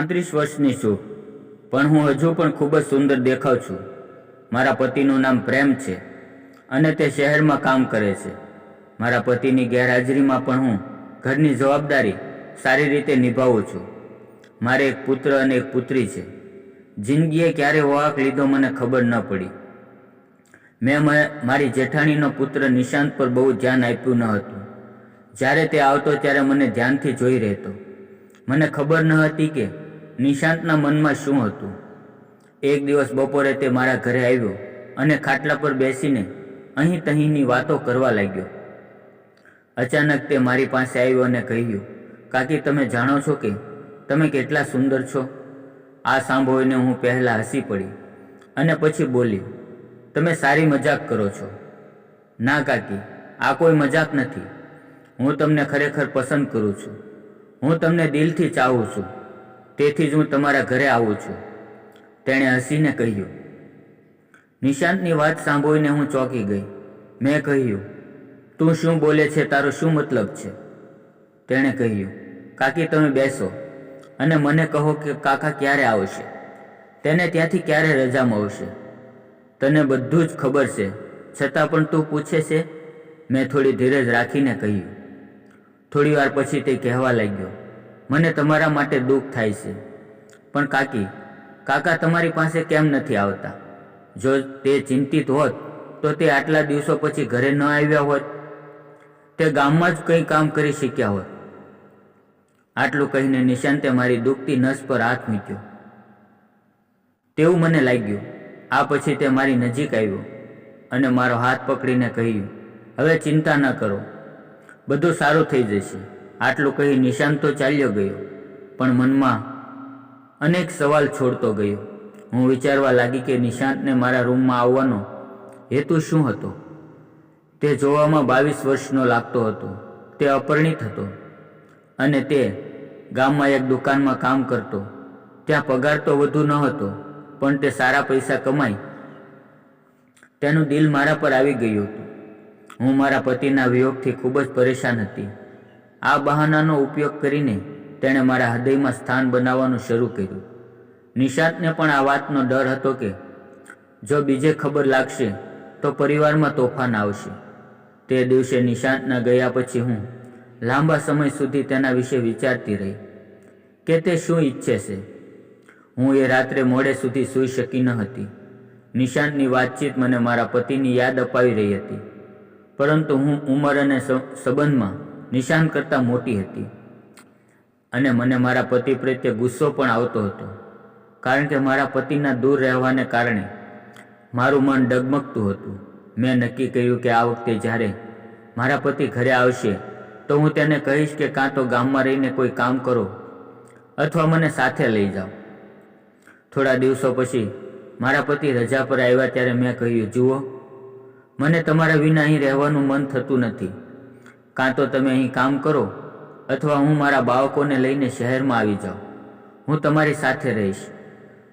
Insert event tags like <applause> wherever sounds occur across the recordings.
પાંત્રીસ વર્ષની છું, પણ હું હજુ પણ ખૂબ જ સુંદર દેખાવ છું. મારા પતિનું નામ પ્રેમ છે અને તે શહેરમાં કામ કરે છે. મારા પતિની ગેરહાજરીમાં પણ હું ઘરની જવાબદારી સારી રીતે નિભાવું છું. મારે એક પુત્ર અને એક પુત્રી છે. જિંદગીએ ક્યારે વાહક લીધો મને ખબર ન પડી. મેં, મારી જેઠાણીનો પુત્ર નિશાંત પર બહુ ધ્યાન આપ્યું ન હતું. જ્યારે તે આવતો ત્યારે મને ધ્યાનથી જોઈ રહેતો. મને ખબર ન હતી કે નિશાંતના મનમાં શું હતું? એક દિવસ બપોરે તે મારા ઘરે આવ્યો અને ખાટલા પર બેસીને અહીં તહીંની વાતો કરવા લાગ્યો. અચાનક તે મારી પાસે આવ્યો અને કહ્યું, કાકી, તમે જાણો છો કે તમે કેટલા સુંદર છો? આ સાંભળીને હું પહેલાં હસી પડી અને પછી બોલી, તમે સારી મજાક કરો છો. ના, કાકી, આ કોઈ મજાક નથી. હું તમને ખરેખર પસંદ કરું છું. હું તમને દિલથી ચાહું છું. તેથી જ હું તમારા ઘરે આવું છું. તેણે હસીને કહ્યું, નિશાંતની વાત સાંભળીને હું ચોંકી ગઈ. મેં કહ્યું, તું શું બોલે છે? તારો શું મતલબ છે? તેણે કહ્યું, કાકી, તમે બેસો અને મને કહો કે કાકા ક્યારે આવશે. તેને ત્યાંથી ક્યારે રજા મળશે? તને બધું જ ખબર છે. છતાં પણ તું પૂછે છે? મેં થોડી ધીરજ રાખીને કહ્યું. થોડી વાર પછી તે કહેવા લાગ્યો મને તમારા માટે દુઃખ થાય છે. પણ કાકી, કાકા તમારી પાસે કેમ નથી આવતા? જો તે ચિંતિત હોત, તો તે આટલા દિવસો પછી ઘરે ન આવ્યા હોત. તે ગામમાં જ કંઈ કામ કરી શક્યા હોત. આટલું કહીને નિશાંતે મારી દુખતી નસ પર હાથ મૂક્યો. તેવું મને લાગ્યું. આ પછી તે મારી નજીક આવ્યો અને મારો હાથ પકડીને કહ્યું, હવે ચિંતા ન કરો. બધું સારું થઈ જશે. આટલું કહી નિશાંત તો ચાલ્યો ગયો, પણ મનમાં અનેક સવાલ છોડતો ગયો. હું વિચારવા લાગી કે નિશાંતને મારા રૂમમાં આવવાનો હેતુ શું હતો? તે જોવામાં બાવીસ વર્ષનો લાગતો હતો. તે અપરિણિત હતો અને તે ગામમાં એક દુકાનમાં કામ કરતો. ત્યાં પગાર તો વધુ ન હતો, પણ તે સારા પૈસા કમાઈ તેનું દિલ મારા પર આવી ગયું હતું. હું મારા પતિના વિયોગથી ખૂબ જ પરેશાન હતી. આ બહાનાનો ઉપયોગ કરીને તેણે મારા હૃદયમાં સ્થાન બનાવવાનું શરૂ કર્યું. નિશાંતને પણ આ વાતનો ડર હતો કે, જો બીજે ખબર લાગશે, તો પરિવારમાં તોફાન આવશે. તે દિવસે નિશાંતના ગયા પછી હું લાંબા સમય સુધી તેના વિશે વિચારતી રહી, કે તે શું ઈચ્છે છે. હું એ રાત્રે મોડે સુધી સૂઈ શકી ન હતી. નિશાંતની વાતચીત મને મારા પતિની યાદ અપાવી રહી હતી. પરંતુ હું ઉંમર અને સંબંધમાં નિશાંત કરતાં મોટી હતી. અને મને મારા પતિ પ્રત્યે ગુસ્સો પણ આવતો હતો. કારણ કે મારા પતિના દૂર રહેવાને કારણે મારું મન ડગમગતું હતું. મેં નક્કી કર્યું કે આ વખતે જ્યારે મારા પતિ ઘરે આવશે, તો હું તેને કહીશ કે કાં તો ગામમાં રહીને કોઈ કામ કરો અથવા મને સાથે લઈ જાઓ. થોડા દિવસો પછી મારા પતિ રજા પર આવ્યા ત્યારે મેં કહ્યું, જુઓ, મને તમારા વિના અહીં રહેવાનું મન થતું નથી. કાં તો તમે અહીં કામ કરો, અથવા હું મારા બાળકોને લઈને શહેરમાં આવી જાઉં. હું તમારી સાથે રહીશ.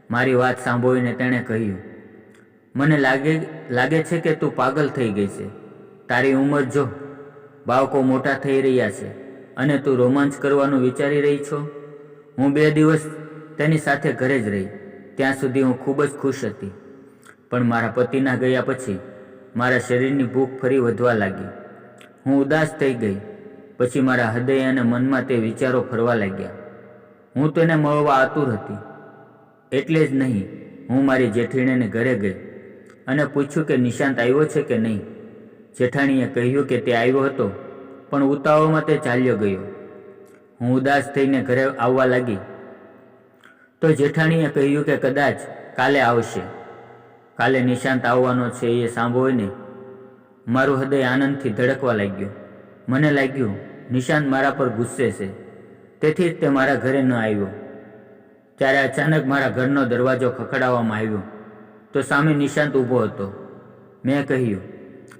મારી વાત સાંભળીને તેણે કહ્યું, મને લાગે લાગે છે કે તું પાગલ થઈ ગઈ છે. તારી ઉંમર જો બાળકો મોટા થઈ રહ્યા છે, અને તું રોમાંચ કરવાનું વિચારી રહી છો? હું બે દિવસ તેની સાથે ઘરે જ રહી. ત્યાં સુધી હું ખૂબ જ ખુશ હતી. પણ મારા પતિના ગયા પછી મારા શરીરની ભૂખ ફરી વધવા લાગી. હું ઉદાસ થઈ ગઈ. પછી મારા હૃદય અને મનમાં તે વિચારો ફરવા લાગ્યા. હું તેને મળવા આતુર હતી. એટલે જ નહીં, હું મારી જેઠીણીને ઘરે ગઈ અને પૂછ્યું કે નિશાંત આવ્યો છે કે નહીં. જેઠાણીએ કહ્યું કે તે આવ્યો હતો, પણ ઉતાવળમાં તે ચાલ્યો ગયો. હું ઉદાસ થઈને ઘરે આવવા લાગી. તો જેઠાણીએ કહ્યું કે કદાચ કાલે આવશે. કાલે નિશાંત આવવાનો છે એ સાંભળીને મારું હૃદય આનંદથી ધડકવા લાગ્યું. મને લાગ્યું નિશાંત મારા પર ગુસ્સે છે. તેથી જ તે મારા ઘરે ન આવ્યો. ત્યારે અચાનક મારા ઘરનો દરવાજો ખખડાવવામાં આવ્યો. તો સામે નિશાંત ઊભો હતો. મેં કહ્યું,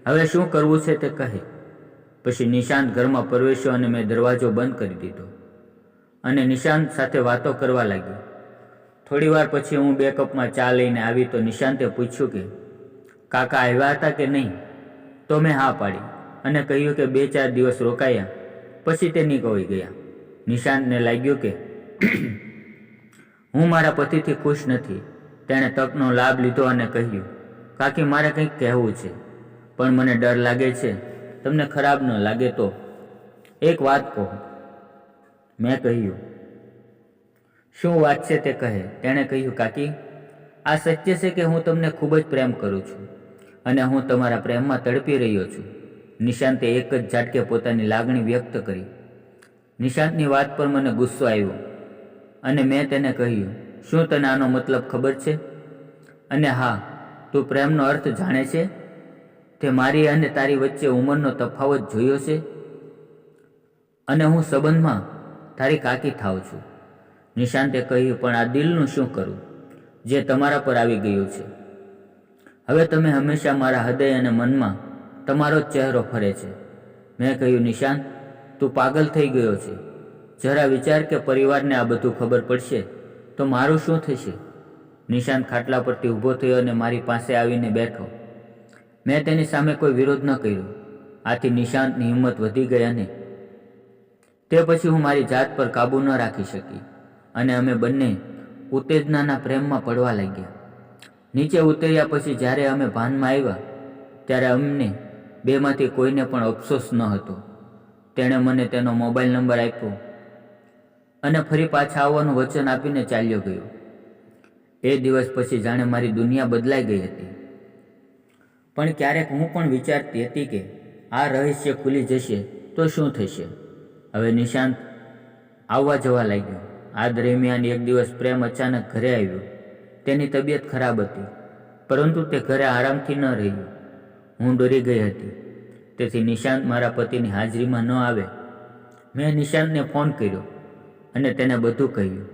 હવે શું કરવું છે તે કહે. પછી નિશાંત ઘરમાં પ્રવેશ્યો અને મેં દરવાજો બંધ કરી દીધો. અને નિશાંત સાથે વાતો કરવા લાગી થોડી વાર પછી હું બે કપમાં ચા લઈને આવી તો નિશાંતે પૂછ્યું કે, કાકા આવ્યા હતા કે નહીં? તો મેં હા પાડી અને કહ્યું કે બે ચાર દિવસ રોકાયા. પછી તે નીકળી ગયા. નિશાંતને લાગ્યું કે <clears throat> હું મારા પતિથી ખુશ નથી. તેણે તકનો લાભ લીધો અને કહ્યું, કાકી, મારે કંઈક કહેવું છે. પણ મને ડર લાગે છે. તમને ખરાબ ન લાગે તો એક વાત કહો. મેં કહ્યું, શું વાત છે તે કહે? તેણે કહ્યું, કાકી, આ સત્ય છે કે હું તમને ખૂબ જ પ્રેમ કરું છું. અને હું તમારા પ્રેમમાં તડપી રહ્યો છું. નિશાંતે એક જ ઝાટકે પોતાની લાગણી વ્યક્ત કરી. નિશાંતની વાત પર મને ગુસ્સો આવ્યો અને મેં તેને કહ્યું, શું તને આનો મતલબ ખબર છે? અને હા, તું પ્રેમનો અર્થ જાણે છે? તે મારી અને તારી વચ્ચે ઉંમરનો તફાવત જોયો છે? અને હું સંબંધમાં તારી કાકી થાવ છું. નિશાંતે કહ્યું, પણ આ દિલનું શું કરું, જે તમારા પર આવી ગયું છે? હવે તમે હંમેશા મારા હૃદય અને મનમાં તમારો જ ચહેરો ફરે છે. મેં કહ્યું નિશાંત તું પાગલ થઈ ગયો છે. જરા વિચાર કે પરિવારને આ બધું ખબર પડશે તો મારું શું થશે? નિશાંત ખાટલા પરથી ઊભો થયો અને મારી પાસે આવીને બેઠો. મેં તેની સામે કોઈ વિરોધ ન કર્યો. આથી નિશાંતની હિંમત વધી ગઈ અને તે પછી હું મારી જાત પર કાબૂ ન રાખી શકી. અને અમે બંને ઉત્તેજનાના પ્રેમમાં પડવા લાગ્યા. નીચે ઉતર્યા પછી જ્યારે અમે ભાનમાં આવ્યા, ત્યારે અમને બેમાંથી કોઈને પણ અફસોસ ન હતો. તેણે મને તેનો મોબાઈલ નંબર આપ્યો અને ફરી પાછા આવવાનું વચન આપીને ચાલ્યો ગયો. એ દિવસ પછી જાણે મારી દુનિયા બદલાઈ ગઈ હતી. પણ ક્યારેક હું પણ વિચારતી હતી કે આ રહસ્ય ખુલી જશે તો શું થશે? હવે નિશાંત આવવા જવા લાગ્યો. આ દરમિયાન એક દિવસ પ્રેમ અચાનક ઘરે આવ્યો. તેની તબિયત ખરાબ હતી, પરંતુ તે ઘરે આરામથી ન રહ્યું. હું ડરી ગઈ હતી. તેથી નિશાંત મારા પતિની હાજરીમાં ન આવે. મેં નિશાંતને ફોન કર્યો અને તેને બધું કહ્યું.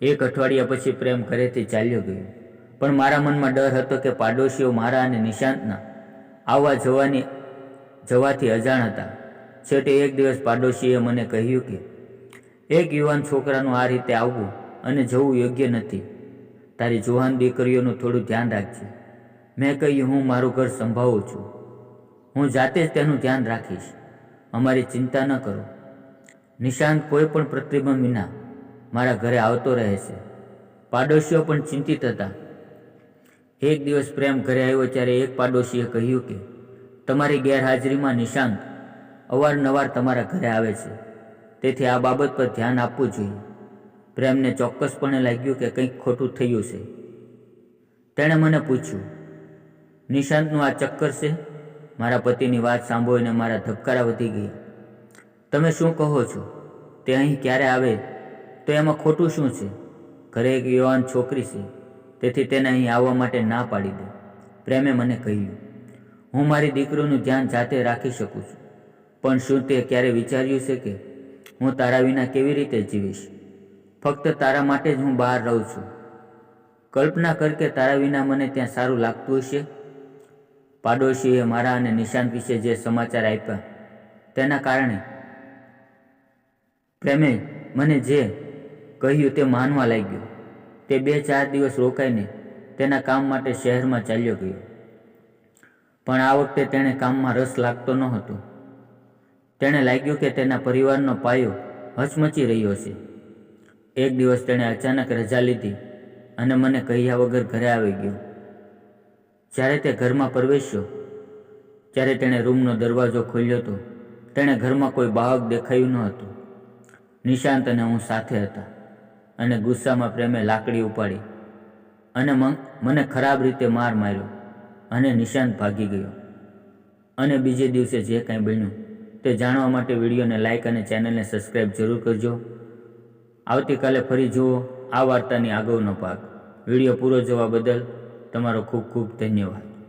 એક અઠવાડિયા પછી પ્રેમ ઘરેથી ચાલ્યો ગયો. પણ મારા મનમાં ડર હતો કે પાડોશીઓ મારા અને નિશાંતના આવવા જવાની, જવાથી અજાણ હતા. છેવટે એક દિવસ પાડોશીએ મને કહ્યું કે, એક યુવાન છોકરાનું આ રીતે આવવું અને જવું યોગ્ય નથી. તારી જુવાન દીકરીઓનું થોડું ધ્યાન રાખજે. મેં કહ્યું, હું મારું ઘર સંભાળું છું. હું જાતે જ તેનું ધ્યાન રાખીશ. અમારી ચિંતા ન કરો. નિશાંત કોઈ પણ પ્રતિબંધ વિના મારા ઘરે આવતો રહે છે પાડોશીઓ પણ ચિંતિત હતા. એક દિવસ પ્રેમ ઘરે આવ્યો ત્યારે એક પાડોશીએ કહ્યું કે, તમારી ગેરહાજરીમાં નિશાંત અવારનવાર તમારા ઘરે આવે છે. તેથી આ બાબત પર ધ્યાન આપવું જોઈએ. પ્રેમને ચોક્કસપણે લાગ્યું કે કંઈક ખોટું થયું છે. તેણે મને પૂછ્યું, નિશાંતનું આ ચક્કર છે? મારા પતિની વાત સાંભળીને મારા ધબકારા વધી ગયા. તમે શું કહો છો? તે અહીં ક્યારે આવે? તો એમાં ખોટું શું છે? ઘરે એક યુવાન છોકરી છે. તેથી તેને અહીં આવવા માટે ના પાડી દે. પ્રેમે મને કહ્યું, હું મારી દીકરીનું ધ્યાન જાતે રાખી શકું છું. પણ શું તે ક્યારે વિચાર્યું છે કે હું તારા વિના કેવી રીતે જીવીશ? ફક્ત તારા માટે જ હું બહાર રહું છું. કલ્પના કર કે તારા વિના મને ત્યાં સારું લાગતું હશે. પાડોશીએ મારા અને નિશાંત વિશે જે સમાચાર આપ્યા, તેના કારણે પ્રેમે મને જે કહ્યું તે માનવા લાગ્યો. તે બે ચાર દિવસ રોકાઈને તેના કામ માટે શહેરમાં ચાલ્યો ગયો. પણ આ વખતે તેણે કામમાં રસ લાગતો ન હતો તેણે લાગ્યું કે તેના પરિવારનો પાયો હચમચી રહ્યો છે એક દિવસ તેણે અચાનક રજા લીધી અને મને કહ્યા વગર ઘરે આવી ગયો. જ્યારે તે ઘરમાં પ્રવેશ્યો, ત્યારે તેણે રૂમનો દરવાજો ખોલ્યો હતો તેણે ઘરમાં કોઈ બાહક દેખાયું ન હતું. નિશાંત અને હું સાથે હતા અને ગુસ્સામાં પ્રેમે લાકડી ઉપાડી અને મને ખરાબ રીતે માર માર્યો અને નિશાંત ભાગી ગયો. અને બીજે દિવસે જે કાંઈ બન્યું તે જાણવા માટે વિડીયોને લાઇક અને ચેનલને સબસ્ક્રાઈબ જરૂર કરજો. આવતીકાલે ફરી જુઓ આ વાર્તાની આગળનો ભાગ. વીડિયો પૂરો જોવા બદલ તમારો ખૂબ ખૂબ ધન્યવાદ.